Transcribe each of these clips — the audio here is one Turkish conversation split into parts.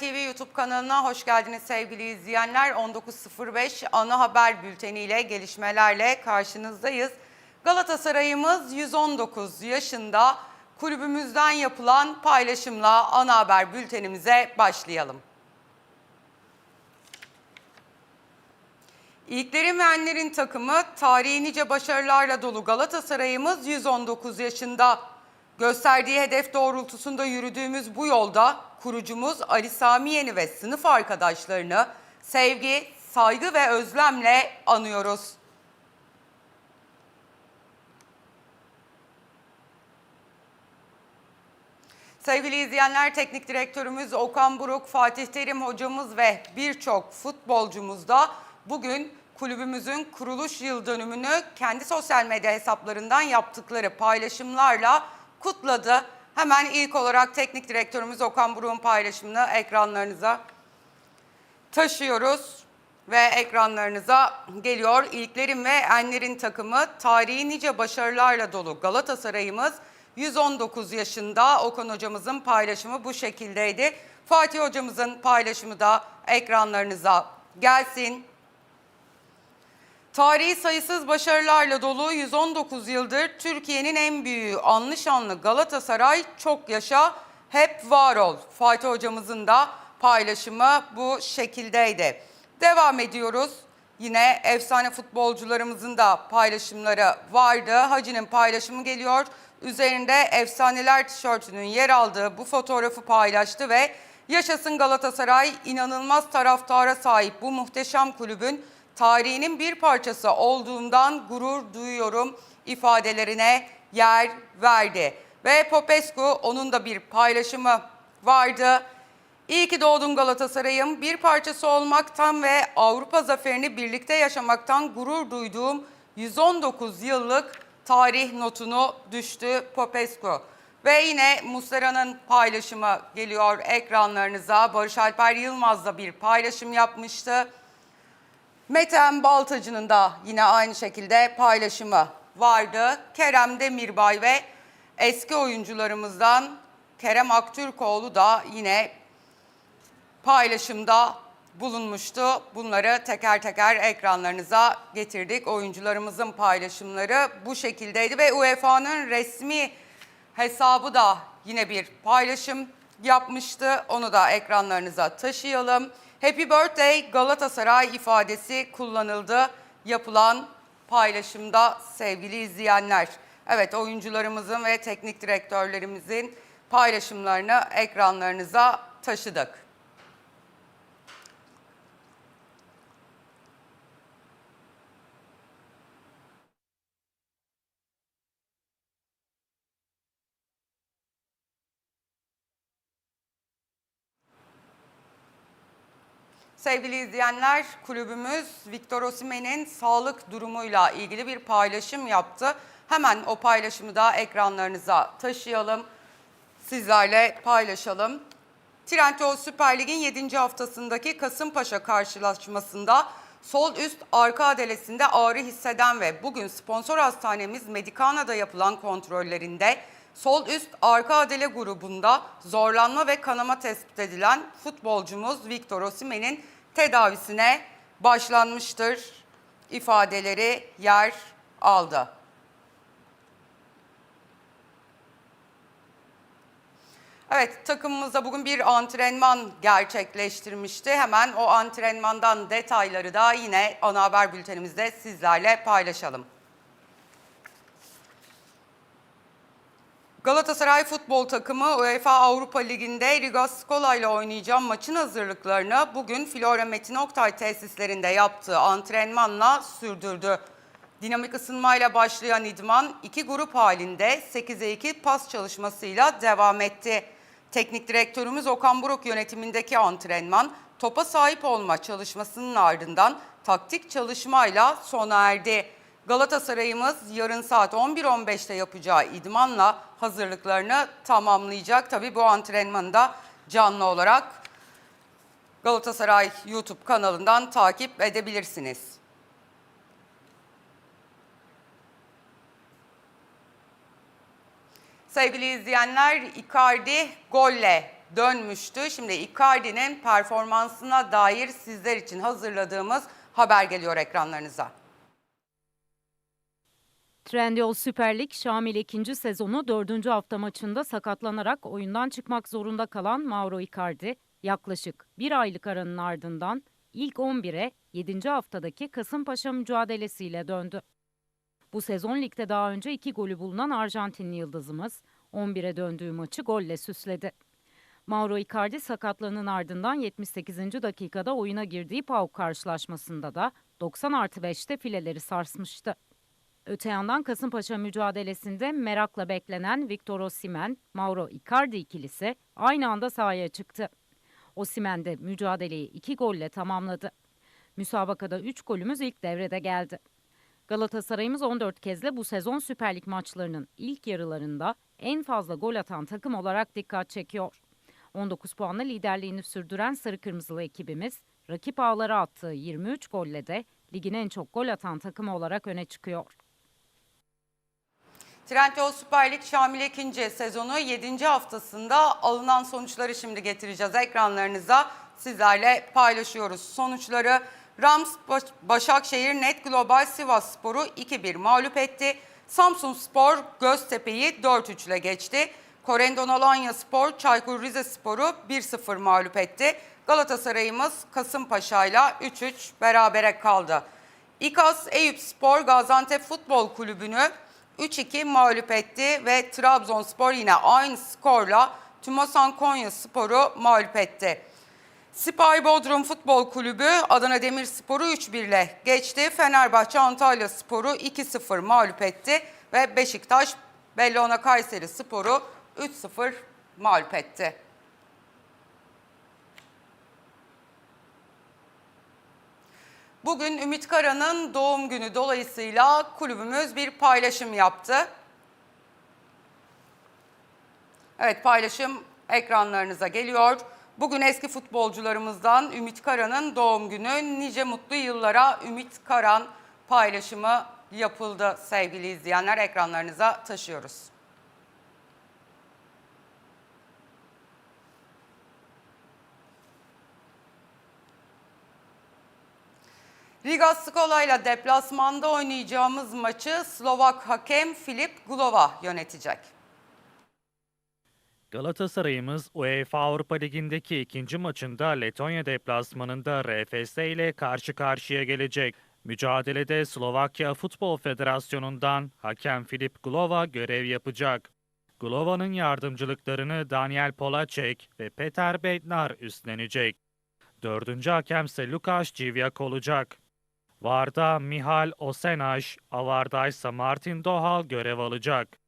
TV YouTube kanalına hoş geldiniz sevgili izleyenler. 19.05 ana haber bülteniyle gelişmelerle karşınızdayız. Galatasaray'ımız 119 yaşında kulübümüzden yapılan paylaşımla ana haber bültenimize başlayalım. İlklerin ve Enler'in takımı tarihi nice başarılarla dolu Galatasaray'ımız 119 yaşında. Gösterdiği hedef doğrultusunda yürüdüğümüz bu yolda kurucumuz Ali Sami Yeni ve sınıf arkadaşlarını sevgi, saygı ve özlemle anıyoruz. Sevgili izleyenler, teknik direktörümüz Okan Buruk, Fatih Terim hocamız ve birçok futbolcumuz da bugün kulübümüzün kuruluş yıl dönümünü kendi sosyal medya hesaplarından yaptıkları paylaşımlarla kutladı. Hemen ilk olarak teknik direktörümüz Okan Buruk'un paylaşımını ekranlarınıza taşıyoruz ve ekranlarınıza geliyor. İlklerin ve Enler'in takımı tarihi nice başarılarla dolu Galatasaray'ımız 119 yaşında Okan hocamızın paylaşımı bu şekildeydi. Fatih hocamızın paylaşımı da ekranlarınıza gelsin. Tarihi sayısız başarılarla dolu 119 yıldır Türkiye'nin en büyüğü anlı şanlı Galatasaray çok yaşa hep var ol. Fatih hocamızın da paylaşımı bu şekildeydi. Devam ediyoruz. Yine efsane futbolcularımızın da paylaşımları vardı. Hacı'nın paylaşımı geliyor. Üzerinde efsaneler tişörtünün yer aldığı bu fotoğrafı paylaştı ve yaşasın Galatasaray inanılmaz taraftara sahip bu muhteşem kulübün tarihinin bir parçası olduğumdan gurur duyuyorum ifadelerine yer verdi. Ve Popescu onun da bir paylaşımı vardı. İyi ki doğdun Galatasaray'ım. Bir parçası olmaktan ve Avrupa zaferini birlikte yaşamaktan gurur duyduğum 119 yıllık tarih notunu düştü Popescu. Ve yine Muslera'nın paylaşımı geliyor ekranlarınıza. Barış Alper Yılmaz da bir paylaşım yapmıştı. Metehan Baltacı'nın da yine aynı şekilde paylaşımı vardı. Kerem Demirbay ve eski oyuncularımızdan Kerem Aktürkoğlu da yine paylaşımda bulunmuştu. Bunları teker teker ekranlarınıza getirdik. Oyuncularımızın paylaşımları bu şekildeydi ve UEFA'nın resmi hesabı da yine bir paylaşım yapmıştı. Onu da ekranlarınıza taşıyalım. Happy Birthday Galatasaray ifadesi kullanıldı yapılan paylaşımda sevgili izleyenler. Evet oyuncularımızın ve teknik direktörlerimizin paylaşımlarını ekranlarınıza taşıdık. Sevgili izleyenler, kulübümüz Victor Osimhen'in sağlık durumuyla ilgili bir paylaşım yaptı. Hemen o paylaşımı da ekranlarınıza taşıyalım. Sizlerle paylaşalım. Trendyol Süper Lig'in 7. haftasındaki Kasımpaşa karşılaşmasında sol üst arka adelesinde ağrı hisseden ve bugün sponsor hastanemiz Medikana'da yapılan kontrollerinde sol üst arka adele grubunda zorlanma ve kanama tespit edilen futbolcumuz Victor Osimhen'in tedavisine başlanmıştır ifadeleri yer aldı. Evet takımımızda bugün bir antrenman gerçekleştirmişti. Hemen o antrenmandan detayları da yine ana haber bültenimizde sizlerle paylaşalım. Galatasaray futbol takımı UEFA Avrupa Ligi'nde Riga Skola ile oynayacağı maçın hazırlıklarını bugün Flora Metin Oktay tesislerinde yaptığı antrenmanla sürdürdü. Dinamik ısınmayla başlayan idman iki grup halinde 8'e 2 pas çalışmasıyla devam etti. Teknik direktörümüz Okan Buruk yönetimindeki antrenman topa sahip olma çalışmasının ardından taktik çalışmayla sona erdi. Galatasaray'ımız yarın saat 11.15'te yapacağı idmanla hazırlıklarını tamamlayacak. Tabii bu antrenmanı da canlı olarak Galatasaray YouTube kanalından takip edebilirsiniz. Sevgili izleyenler, Icardi golle dönmüştü. Şimdi Icardi'nin performansına dair sizler için hazırladığımız haber geliyor ekranlarınıza. Trendyol Süper Lig Şamil ikinci sezonu dördüncü hafta maçında sakatlanarak oyundan çıkmak zorunda kalan Mauro Icardi yaklaşık bir aylık aranın ardından ilk 11'e 7. haftadaki Kasımpaşa mücadelesiyle döndü. Bu sezon ligde daha önce iki golü bulunan Arjantinli yıldızımız 11'e döndüğü maçı golle süsledi. Mauro Icardi sakatlığının ardından 78. dakikada oyuna girdiği PAOK karşılaşmasında da 90 artı 5'te fileleri sarsmıştı. Öte yandan Kasımpaşa mücadelesinde merakla beklenen Victor Osimhen, Mauro Icardi ikilisi aynı anda sahaya çıktı. Osimhen de mücadeleyi iki golle tamamladı. Müsabakada 3 golümüz ilk devrede geldi. Galatasaray'ımız 14 kezle bu sezon Süper Lig maçlarının ilk yarılarında en fazla gol atan takım olarak dikkat çekiyor. 19 puanla liderliğini sürdüren Sarı Kırmızılı ekibimiz rakip ağlara attığı 23 golle de ligin en çok gol atan takımı olarak öne çıkıyor. Trendyol Süper Lig Şamil 2. sezonu 7. haftasında alınan sonuçları şimdi getireceğiz ekranlarınıza. Sizlerle paylaşıyoruz sonuçları. Rams Baş- Başakşehir Net Global Sivas Spor'u 2-1 mağlup etti. Samsun Spor Göztepe'yi 4-3 ile geçti. Korendon Alanya Spor Çaykur Rizespor'u 1-0 mağlup etti. Galatasaray'ımız Kasımpaşa'yla 3-3 berabere kaldı. İKAS Eyüp Spor Gaziantep Futbol Kulübü'nü 3-2 mağlup etti ve Trabzonspor yine aynı skorla Tümosan Konya Spor'u mağlup etti. Sipay Bodrum Futbol Kulübü Adana Demirspor'u 3-1 ile geçti. Fenerbahçe Antalya Spor'u 2-0 mağlup etti ve Beşiktaş Bellona Kayseri Spor'u 3-0 mağlup etti. Bugün Ümit Kara'nın doğum günü dolayısıyla kulübümüz bir paylaşım yaptı. Evet paylaşım ekranlarınıza geliyor. Bugün eski futbolcularımızdan Ümit Kara'nın doğum günü. Nice mutlu yıllara Ümit Karan paylaşımı yapıldı sevgili izleyenler. Ekranlarınıza taşıyoruz. Riga Skola ile deplasmanda oynayacağımız maçı Slovak hakem Filip Glova yönetecek. Galatasaray'ımız UEFA Avrupa Ligi'ndeki ikinci maçında Letonya deplasmanında RFS ile karşı karşıya gelecek. Mücadelede Slovakya Futbol Federasyonu'ndan hakem Filip Glova görev yapacak. Glova'nın yardımcılıklarını Daniel Polacek ve Peter Bednar üstlenecek. Dördüncü hakemse Lukas Civyak olacak. Varda Mihal Osenaş, Avarda ise Martin Dohal görev alacak.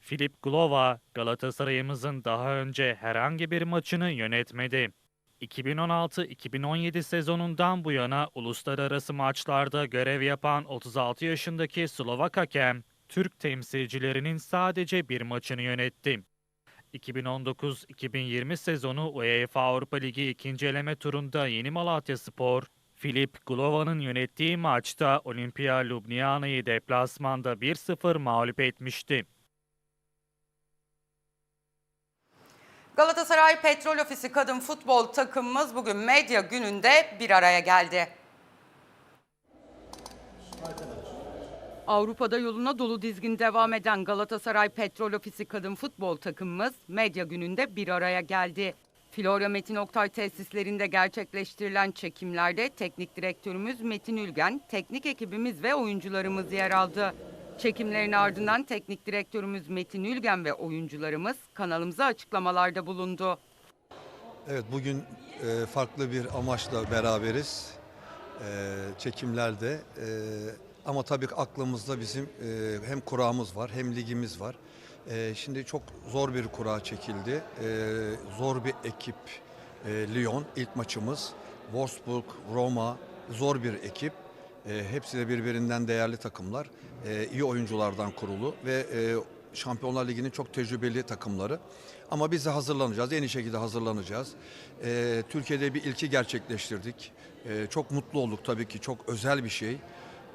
Filip Glova, Galatasaray'ımızın daha önce herhangi bir maçını yönetmedi. 2016-2017 sezonundan bu yana uluslararası maçlarda görev yapan 36 yaşındaki Slovak hakem, Türk temsilcilerinin sadece bir maçını yönetti. 2019-2020 sezonu UEFA Avrupa Ligi ikinci eleme turunda Yeni Malatya Spor, Filip Glova'nın yönettiği maçta Olimpia Ljubljana'yı deplasmanda 1-0 mağlup etmişti. Galatasaray Petrol Ofisi Kadın Futbol takımımız bugün medya gününde bir araya geldi. Avrupa'da yoluna dolu dizgin devam eden Galatasaray Petrol Ofisi Kadın Futbol takımımız medya gününde bir araya geldi. Florya Metin Oktay tesislerinde gerçekleştirilen çekimlerde teknik direktörümüz Metin Ülgen, teknik ekibimiz ve oyuncularımız yer aldı. Çekimlerin ardından teknik direktörümüz Metin Ülgen ve oyuncularımız kanalımıza açıklamalarda bulundu. Evet bugün e, farklı bir amaçla beraberiz. E, çekimlerde e, ama tabii aklımızda bizim hem kuramız var hem ligimiz var. E, şimdi çok zor bir kura çekildi. E, zor bir ekip e, Lyon ilk maçımız. Wolfsburg, Roma zor bir ekip. E, hepsi de birbirinden değerli takımlar. İyi oyunculardan kurulu ve e, Şampiyonlar Ligi'nin çok tecrübeli takımları. Ama biz de hazırlanacağız, en iyi şekilde hazırlanacağız. Türkiye'de bir ilki gerçekleştirdik. Çok mutlu olduk tabii ki, çok özel bir şey.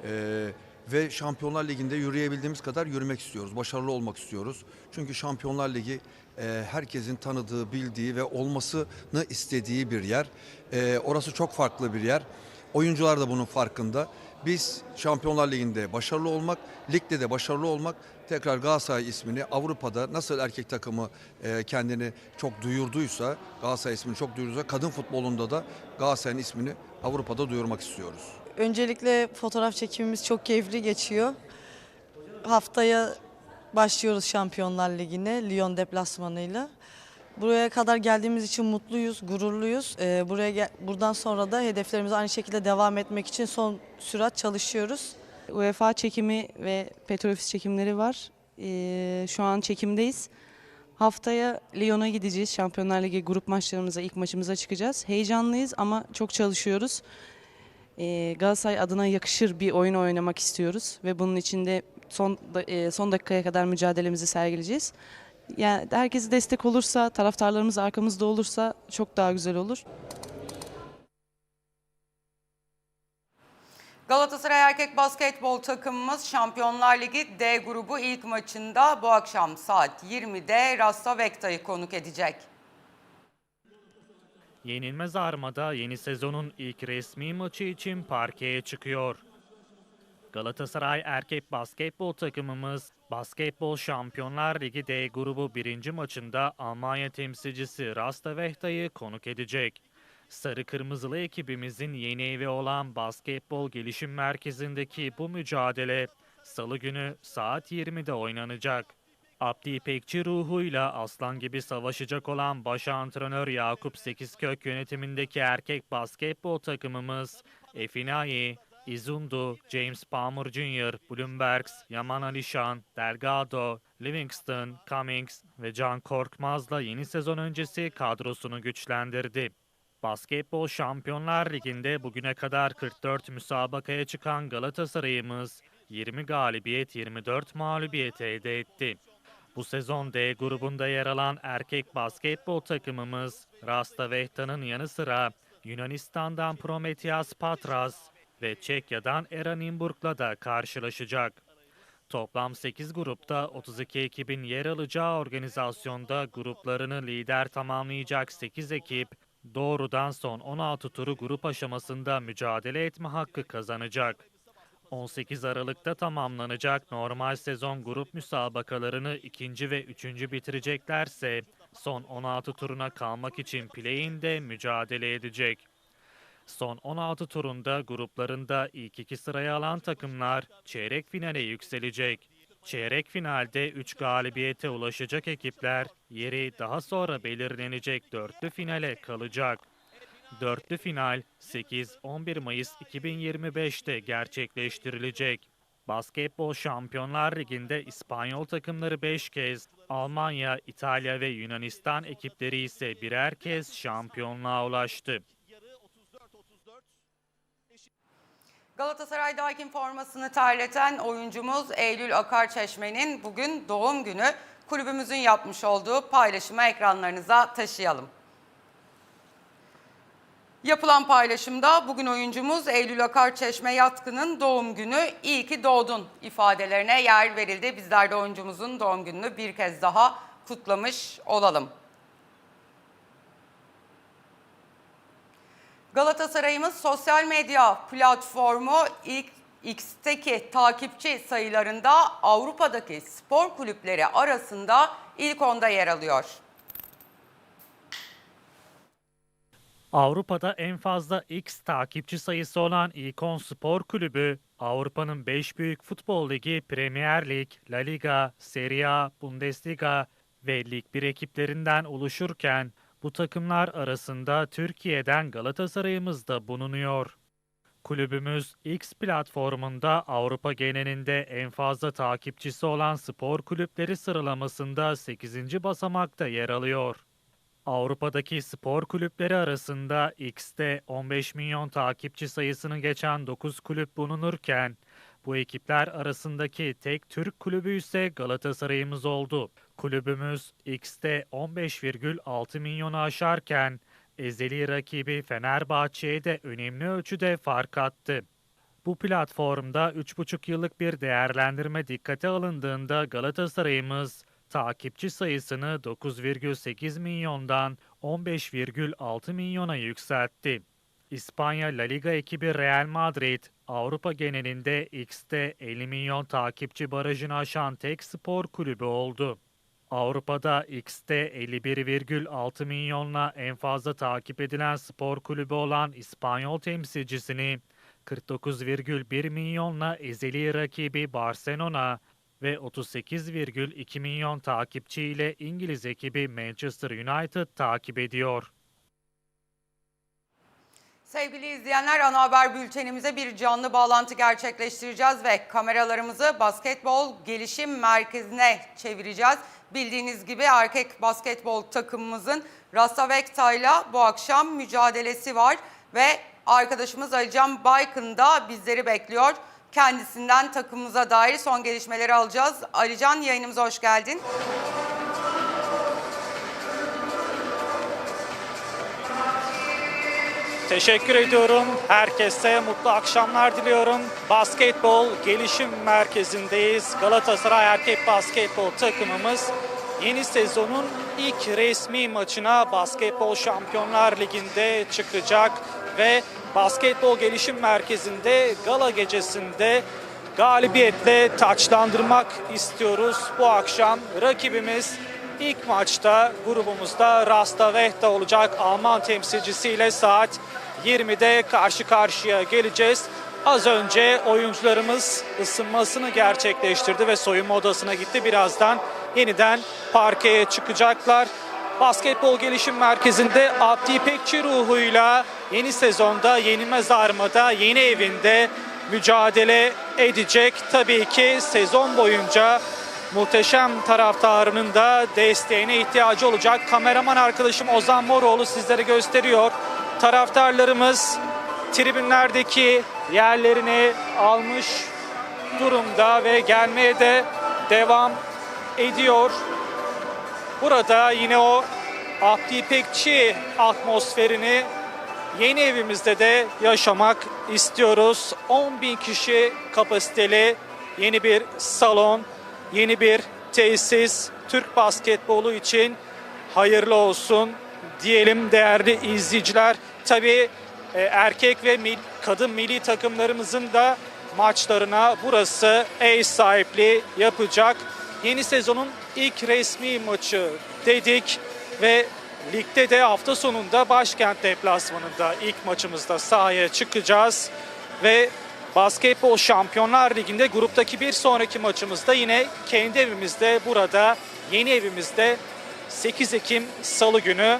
E, ve Şampiyonlar Ligi'nde yürüyebildiğimiz kadar yürümek istiyoruz. Başarılı olmak istiyoruz. Çünkü Şampiyonlar Ligi e, herkesin tanıdığı, bildiği ve olmasını istediği bir yer. E, orası çok farklı bir yer. Oyuncular da bunun farkında. Biz Şampiyonlar Ligi'nde başarılı olmak, ligde de başarılı olmak, tekrar Galatasaray ismini Avrupa'da nasıl erkek takımı e, kendini çok duyurduysa, Galatasaray ismini çok duyurduysa, kadın futbolunda da Galatasaray'ın ismini Avrupa'da duyurmak istiyoruz. Öncelikle fotoğraf çekimimiz çok keyifli geçiyor. Haftaya başlıyoruz Şampiyonlar Ligi'ne Lyon deplasmanıyla. Buraya kadar geldiğimiz için mutluyuz, gururluyuz. Ee, buraya buradan sonra da hedeflerimize aynı şekilde devam etmek için son sürat çalışıyoruz. UEFA çekimi ve Petrofis çekimleri var. Ee, şu an çekimdeyiz. Haftaya Lyon'a gideceğiz. Şampiyonlar Ligi grup maçlarımıza, ilk maçımıza çıkacağız. Heyecanlıyız ama çok çalışıyoruz. Ee, Galatasaray adına yakışır bir oyun oynamak istiyoruz ve bunun için de son e, son dakikaya kadar mücadelemizi sergileyeceğiz. Yani herkes destek olursa, taraftarlarımız arkamızda olursa çok daha güzel olur. Galatasaray erkek basketbol takımımız Şampiyonlar Ligi D grubu ilk maçında bu akşam saat 20'de Rasta konuk edecek. Yenilmez Armada yeni sezonun ilk resmi maçı için parkeye çıkıyor. Galatasaray erkek basketbol takımımız Basketbol Şampiyonlar Ligi D grubu birinci maçında Almanya temsilcisi Rasta Vehta'yı konuk edecek. Sarı Kırmızılı ekibimizin yeni evi olan Basketbol Gelişim Merkezi'ndeki bu mücadele Salı günü saat 20'de oynanacak. Abdi İpekçi ruhuyla aslan gibi savaşacak olan baş antrenör Yakup Sekizkök yönetimindeki erkek basketbol takımımız Efinayi, Izundu, James Palmer Jr., Bloombergs, Yaman Alişan, Delgado, Livingston, Cummings ve Can Korkmaz'la yeni sezon öncesi kadrosunu güçlendirdi. Basketbol Şampiyonlar Ligi'nde bugüne kadar 44 müsabakaya çıkan Galatasaray'ımız 20 galibiyet 24 mağlubiyet elde etti. Bu sezon D grubunda yer alan erkek basketbol takımımız Rasta Vehta'nın yanı sıra Yunanistan'dan Prometheas Patras ve Çekya'dan Eranimburg'la da karşılaşacak. Toplam 8 grupta 32 ekibin yer alacağı organizasyonda gruplarını lider tamamlayacak 8 ekip doğrudan son 16 turu grup aşamasında mücadele etme hakkı kazanacak. 18 Aralık'ta tamamlanacak normal sezon grup müsabakalarını ikinci ve üçüncü bitireceklerse son 16 turuna kalmak için play-in'de mücadele edecek. Son 16 turunda gruplarında ilk iki sıraya alan takımlar çeyrek finale yükselecek. Çeyrek finalde 3 galibiyete ulaşacak ekipler yeri daha sonra belirlenecek dörtlü finale kalacak. Dörtlü final 8-11 Mayıs 2025'te gerçekleştirilecek. Basketbol Şampiyonlar Ligi'nde İspanyol takımları 5 kez, Almanya, İtalya ve Yunanistan ekipleri ise birer kez şampiyonluğa ulaştı. Galatasaray Daikin formasını terleten oyuncumuz Eylül Akarçeşme'nin bugün doğum günü kulübümüzün yapmış olduğu paylaşımı ekranlarınıza taşıyalım. Yapılan paylaşımda bugün oyuncumuz Eylül Akarçeşme Yatkın'ın doğum günü iyi ki doğdun ifadelerine yer verildi. Bizler de oyuncumuzun doğum gününü bir kez daha kutlamış olalım. Galatasaray'ımız sosyal medya platformu ilk X'teki takipçi sayılarında Avrupa'daki spor kulüpleri arasında ilk onda yer alıyor. Avrupa'da en fazla X takipçi sayısı olan İkon Spor Kulübü, Avrupa'nın 5 büyük futbol ligi Premier Lig, La Liga, Serie A, Bundesliga ve Lig 1 ekiplerinden oluşurken bu takımlar arasında Türkiye'den Galatasaray'ımız da bulunuyor. Kulübümüz X platformunda Avrupa genelinde en fazla takipçisi olan spor kulüpleri sıralamasında 8. basamakta yer alıyor. Avrupa'daki spor kulüpleri arasında X'te 15 milyon takipçi sayısını geçen 9 kulüp bulunurken bu ekipler arasındaki tek Türk kulübü ise Galatasaray'ımız oldu. Kulübümüz X'te 15,6 milyonu aşarken ezeli rakibi Fenerbahçe'ye de önemli ölçüde fark attı. Bu platformda 3,5 yıllık bir değerlendirme dikkate alındığında Galatasaray'ımız takipçi sayısını 9,8 milyondan 15,6 milyona yükseltti. İspanya La Liga ekibi Real Madrid, Avrupa genelinde X'te 50 milyon takipçi barajını aşan tek spor kulübü oldu. Avrupa'da X'te 51,6 milyonla en fazla takip edilen spor kulübü olan İspanyol temsilcisini 49,1 milyonla ezeli rakibi Barcelona ve 38,2 milyon takipçi ile İngiliz ekibi Manchester United takip ediyor. Sevgili izleyenler ana haber bültenimize bir canlı bağlantı gerçekleştireceğiz ve kameralarımızı basketbol gelişim merkezine çevireceğiz. Bildiğiniz gibi erkek basketbol takımımızın Rastavekta'yla bu akşam mücadelesi var ve arkadaşımız Alican Baykın da bizleri bekliyor. Kendisinden takımımıza dair son gelişmeleri alacağız. Alican yayınımıza hoş geldin. Teşekkür ediyorum. Herkese mutlu akşamlar diliyorum. Basketbol Gelişim Merkezi'ndeyiz. Galatasaray Erkek Basketbol takımımız yeni sezonun ilk resmi maçına Basketbol Şampiyonlar Ligi'nde çıkacak ve Basketbol Gelişim Merkezi'nde gala gecesinde galibiyetle taçlandırmak istiyoruz. Bu akşam rakibimiz ilk maçta grubumuzda Rasta Vehta olacak. Alman temsilcisiyle saat 20'de karşı karşıya geleceğiz. Az önce oyuncularımız ısınmasını gerçekleştirdi ve soyunma odasına gitti. Birazdan yeniden parkeye çıkacaklar. Basketbol Gelişim Merkezi'nde Abdi İpekçi ruhuyla yeni sezonda Yenilmez Arma'da yeni evinde mücadele edecek. Tabii ki sezon boyunca muhteşem taraftarının da desteğine ihtiyacı olacak. Kameraman arkadaşım Ozan Moroğlu sizlere gösteriyor. Taraftarlarımız tribünlerdeki yerlerini almış durumda ve gelmeye de devam ediyor. Burada yine o Abdi İpekçi atmosferini yeni evimizde de yaşamak istiyoruz. 10 bin kişi kapasiteli yeni bir salon, yeni bir tesis Türk basketbolu için hayırlı olsun diyelim değerli izleyiciler. Tabii e, erkek ve mil- kadın milli takımlarımızın da maçlarına burası ev sahipliği yapacak. Yeni sezonun ilk resmi maçı dedik ve ligde de hafta sonunda başkent deplasmanında ilk maçımızda sahaya çıkacağız ve Basketbol Şampiyonlar Ligi'nde gruptaki bir sonraki maçımızda yine kendi evimizde burada yeni evimizde 8 Ekim Salı günü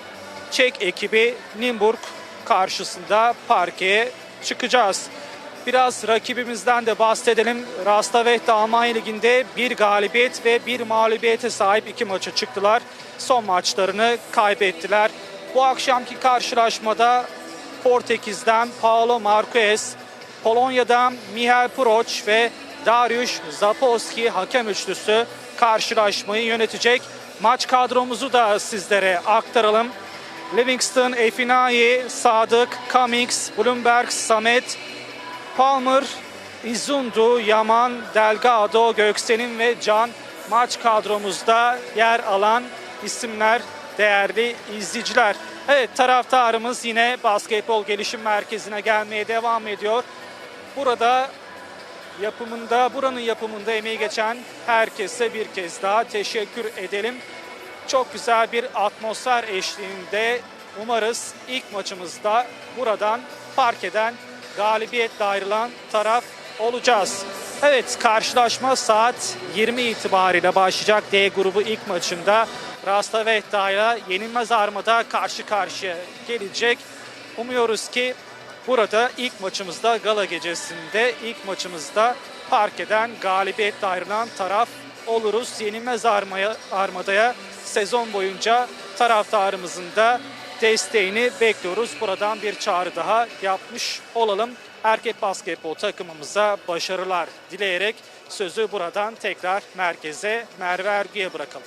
Çek ekibi Nimburg karşısında parkeye çıkacağız. Biraz rakibimizden de bahsedelim. Rastavehta Almanya Ligi'nde bir galibiyet ve bir mağlubiyete sahip iki maça çıktılar. Son maçlarını kaybettiler. Bu akşamki karşılaşmada Portekiz'den Paolo Marquez, Polonya'dan Michal Proch ve Dariusz Zapolski hakem üçlüsü karşılaşmayı yönetecek. Maç kadromuzu da sizlere aktaralım. Livingston, Efinayi, Sadık, Cummings, Bloomberg, Samet, Palmer, İzundu, Yaman, Delgado, Göksen'in ve Can maç kadromuzda yer alan isimler değerli izleyiciler. Evet taraftarımız yine Basketbol Gelişim Merkezi'ne gelmeye devam ediyor. Burada yapımında, buranın yapımında emeği geçen herkese bir kez daha teşekkür edelim. Çok güzel bir atmosfer eşliğinde umarız ilk maçımızda buradan parkeden galibiyetle ayrılan taraf olacağız. Evet karşılaşma saat 20 itibariyle başlayacak D grubu ilk maçında Rastavehta ile Yenilmez Arma'da karşı karşıya gelecek. Umuyoruz ki burada ilk maçımızda gala gecesinde ilk maçımızda parkeden galibiyetle ayrılan taraf oluruz. Yenilmez Arma'ya, Armada'ya sezon boyunca taraftarımızın da desteğini bekliyoruz. Buradan bir çağrı daha yapmış olalım. Erkek basketbol takımımıza başarılar dileyerek sözü buradan tekrar merkeze Merve Ergü'ye bırakalım.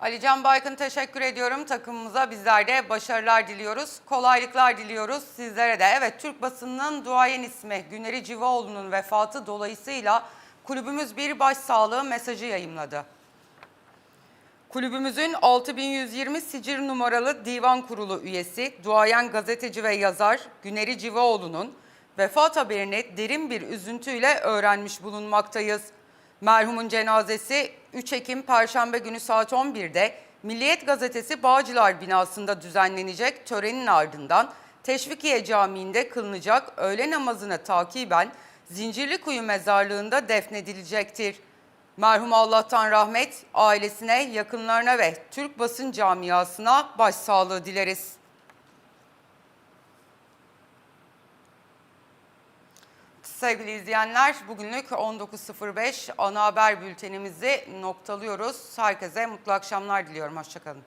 Alican Baykın teşekkür ediyorum. Takımımıza bizler de başarılar diliyoruz. Kolaylıklar diliyoruz sizlere de. Evet Türk basınının duayen ismi Güneri Civaoğlu'nun vefatı dolayısıyla kulübümüz bir başsağlığı mesajı yayımladı. Kulübümüzün 6120 sicir numaralı divan kurulu üyesi, duayen gazeteci ve yazar Güneri Civaoğlu'nun vefat haberini derin bir üzüntüyle öğrenmiş bulunmaktayız. Merhumun cenazesi 3 Ekim Perşembe günü saat 11'de Milliyet Gazetesi Bağcılar binasında düzenlenecek törenin ardından Teşvikiye Camii'nde kılınacak öğle namazına takiben Zincirlikuyu Mezarlığı'nda defnedilecektir. Merhum Allah'tan rahmet, ailesine, yakınlarına ve Türk basın camiasına başsağlığı dileriz. Sevgili izleyenler, bugünlük 19.05 ana haber bültenimizi noktalıyoruz. Herkese mutlu akşamlar diliyorum. Hoşçakalın.